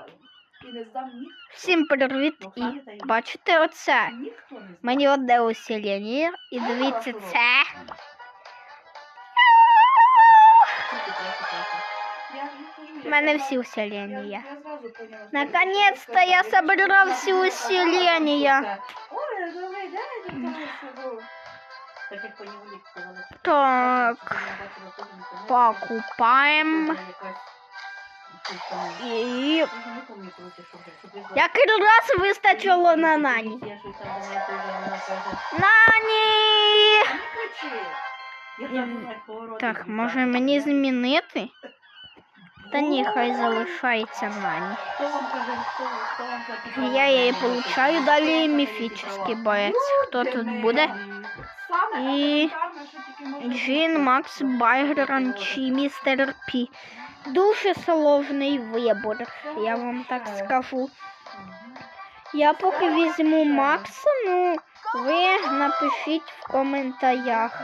зразу. І не здам ні, Всім привіт! І бачите оце? ніхто не здам. Мені одне усилення. І дивіться це. Тільки трохи, трохи. Я ж кажу, У я мене зразу- всі Я, усилення. я зразу поняла. що Наконец-то це я таке. собрала всі усилення. Ой, добрий Так як. І раз вистачило на нані. Нані! Так може мені змінити? Та ні, хай залишається нані. Я її получаю, далі міфічний боєць. Хто тут буде? І Джин. Макс, Байгран чи містер Пі. Дуже сложний вибір, я вам так скажу. Я поки візьму Макса, ну ви напишіть в коментарях.